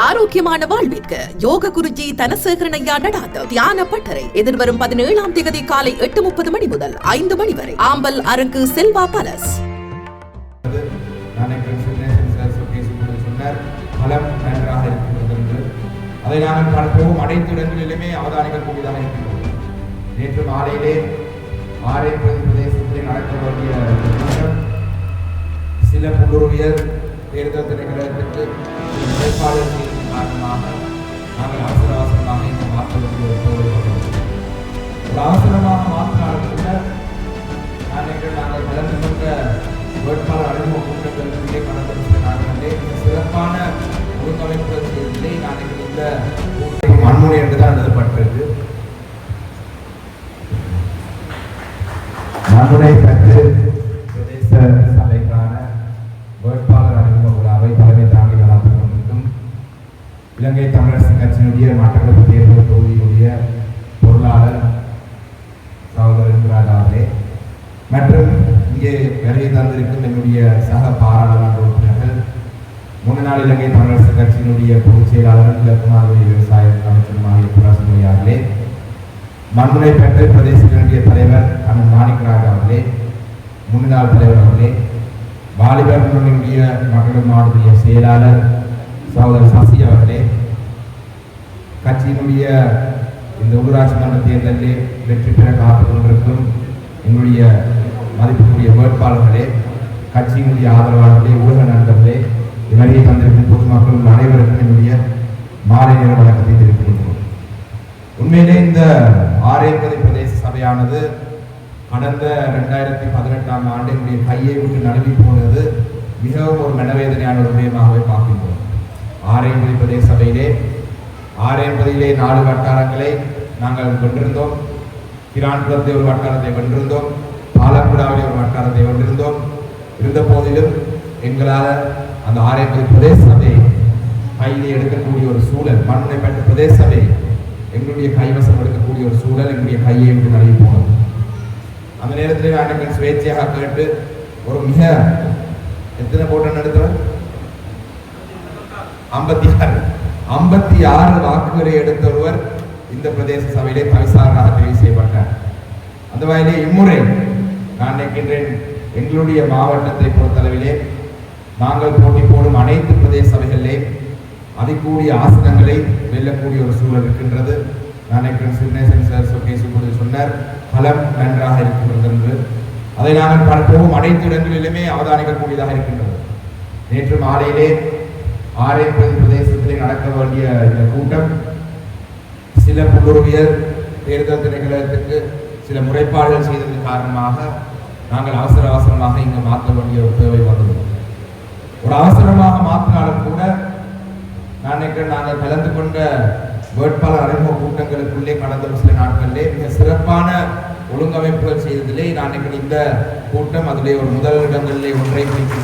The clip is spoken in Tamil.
ஆரோக்கியமான வாழ்விற்கு யோக குருஜி தனசேகரன் ஐயா நடாத்த தியான பட்டறை. எதிர்வரும் பதினேழாம் தேதி காலை எட்டு முப்பது மணி முதல் ஐந்து மணி வரை. ஆம்பல் அரங்கு செல்வா பலஸ் அதை நாங்கள் பார்ப்போம். அனைத்து இடங்களிலுமே அவதானிக்கக்கூடியதாக இருக்கின்றோம். நேற்று மாலையிலே ஆரைப்பதி பிரதேசத்தில் நடக்க வேண்டிய சில புல்லுருவியர் தேர்தல் திணைக்களத்துக்கு வேட்பாளர் காரணமாக நாங்கள் அவசர அவசரமாக இந்த மாற்ற வேண்டிய ஒரு சூழல் ஒரு அவசரமாக மாற்றினாலும் கூட நாங்கள் நாங்கள் கலந்து கொண்ட வேட்பாளர் அறிமுக கூட்டங்களுக்குள்ளே கடந்த சில நாட்களிலே மிக சிறப்பான ஒழுங்கமைப்புகள் நாங்கள் இந்த கூட்டம் மண்முறை என்றுதான் எழுதப்பட்டிருக்கு. மண்முறை பெற்று இலங்கை தமிழரசு கட்சியினுடைய மட்டக்களப்பு தேர்தல் தொகுதியினுடைய பொருளாளர் சகோதரன் ராஜா அவர்களே மற்றும் இங்கே வேலையை தந்திருக்கும் என்னுடைய சக பாராளுமன்ற உறுப்பினர்கள் முன்னாள் இலங்கை தமிழரசு கட்சியினுடைய பொதுச் செயலாளர் இலக்குமாரி விவசாய அமைச்சருமாகிய புராசுமொழி அவர்களே. மண்முனை பெற்ற பிரதேசத்தினுடைய தலைவர் அண்ணன் மாணிக்கராஜ் அவர்களே முன்னாள் தலைவர் அவர்களே. வாலிபர் முன்னணியுடைய மகளிர் மாவட்ட செயலாளர் சகோதரர் சசி அவர்களே. கட்சியினுடைய இந்த ஊராட்சி மன்ற தேர்தலில் வெற்றி பெற காத்துக் கொண்டிருக்கும் எங்களுடைய மதிப்புக்குரிய வேட்பாளர்களே கட்சியினுடைய ஆதரவாளர்களே ஊடக நண்பர்களே வருகை தந்திருக்கும் பொதுமக்கள் அனைவருக்கும் என்னுடைய மாலை நேர வழக்கத்தை தெரிவித்துக் கொள்கிறோம். உண்மையிலே இந்த ஆரேபதி பிரதேச சபையானது கடந்த ரெண்டாயிரத்தி பதினெட்டாம் ஆண்டு என்னுடைய கையை விட்டு நழுவி போனது மிகவும் ஒரு மனவேதனையான ஒரு விடயமாகவே பார்க்கின்றோம். ஆரேபதி பிரதேச சபையிலே ஆரேபதியிலே நாலு வட்டாரங்களை நாங்கள் வென்றிருந்தோம். கிரான்புரத்தை ஒரு வட்டாரத்தை வென்றிருந்தோம். பாலக்குடாவிலே ஒரு வட்டாரத்தை வென்றிருந்தோம். இருந்த போதிலும் எங்களால் அந்த ஆரேபதி பிரதேச சபை கையிலே எடுக்கக்கூடிய ஒரு சூழல் மண்ணை பெற்ற பிரதேச சபை எங்களுடைய கைவசம் எடுக்கக்கூடிய ஒரு சூழல் எங்களுடைய கையை விட்டு நழுவி போனது. அந்த நேரத்தில் நாங்கள் சுயேட்சையாக கேட்டு ஒரு மிக எத்தனை போட்டோன்னு எடுத்தவர்? ஐம்பத்தி ஆறு. ஐம்பத்தி ஆறு வாக்குகளை எடுத்த ஒருவர் இந்த பிரதேச சபையிலே தவிசாராக தெரிவு செய்யப்பட்டார். அந்த வகையிலே இம்முறை நான் நினைக்கின்றேன் எங்களுடைய மாவட்டத்தை பொறுத்தளவிலே நாங்கள் போட்டி போடும் அனைத்து பிரதேச சபைகளிலே அதிகூடிய ஆசனங்களை வெல்லக்கூடிய ஒரு சூழல் இருக்கின்றது. நான் நினைக்கிறேன் சிக்னேசன் சார் சொ- பேசும்போது சொன்னார் பலம் நன்றாக இருக்கின்றது என்று. அதை நாங்கள் போகும் அனைத்து இடங்களிலுமே அவதானிக்கக்கூடியதாக இருக்கின்றது. நேற்று மாலையிலே ஆரைப்பதி பிரதேசத்திலே நடக்க வேண்டிய இந்த கூட்டம் சில புல்லுருவியர் தேர்தல் திணைக்களத்துக்கு சில முறைப்பாடுகள் செய்ததன் காரணமாக நாங்கள் அவசர அவசரமாக இங்கு மாற்ற வேண்டிய ஒரு தேவை வந்தது. ஒரு அவசரமாக மாற்றினாலும் கூட நான் நினைக்கிறேன் நாங்கள் கலந்து கொண்ட வேட்பாளர் அறிமுக கூட்டங்களுக்குள்ளே கடந்த சில நாட்களிலே மிக சிறப்பான ஒழுங்கமைப்புகள் செய்ததிலே நான் நினைக்கிறேன் இந்த கூட்டம் அதிலே ஒரு முதல் இடங்களிலே ஒன்றை பிடிக்கும்